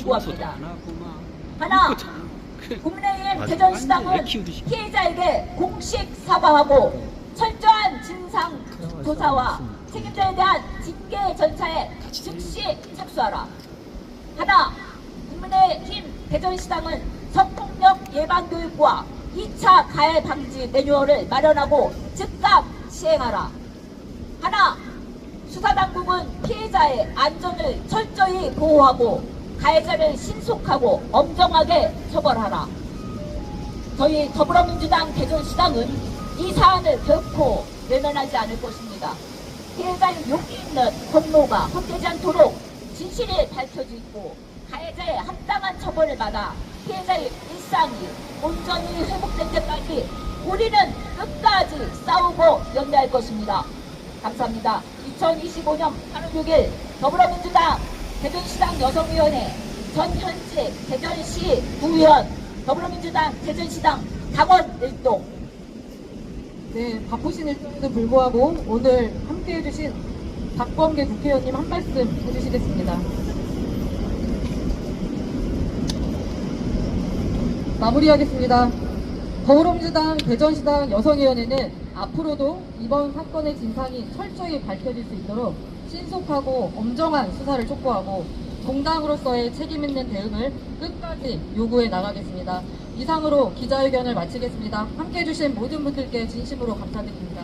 요구합니다. 하나, 국민의힘 대전시당은 피해자에게 공식 사과하고 철저한 진상 조사와 책임자에 대한 징계 절차에 즉시 착수하라. 하나, 국민의힘 대전시당은 성폭력 예방 교육과 2차 가해 방지 매뉴얼을 마련하고 즉각 시행하라. 하나, 수사당국은 피해자의 안전을 철저히 보호하고 가해자를 신속하고 엄정하게 처벌하라. 저희 더불어민주당 대전시당은 이 사안을 결코 외면하지 않을 것입니다. 피해자의 용기 있는 공로가 헛되지 않도록 진실이 밝혀지고 가해자의 합당한 처벌을 받아 피해자의 일상이 온전히 회복될 때까지 우리는 끝까지 싸우고 연대할 것입니다. 감사합니다. 2025년 8월 6일 더불어민주당 대전시당 여성위원회 전현직 대전시 부의원 더불어민주당 대전시당 당원 일동 네, 바쁘신 일정에도 불구하고 오늘 함께 해 주신 박범계 국회의원님 한 말씀 해주시겠습니다. 마무리하겠습니다. 더불어민주당 대전시당 여성위원회는 앞으로도 이번 사건의 진상이 철저히 밝혀질 수 있도록 신속하고 엄정한 수사를 촉구하고 공당으로서의 책임 있는 대응을 끝까지 요구해 나가겠습니다. 이상으로 기자회견을 마치겠습니다. 함께 해주신 모든 분들께 진심으로 감사드립니다.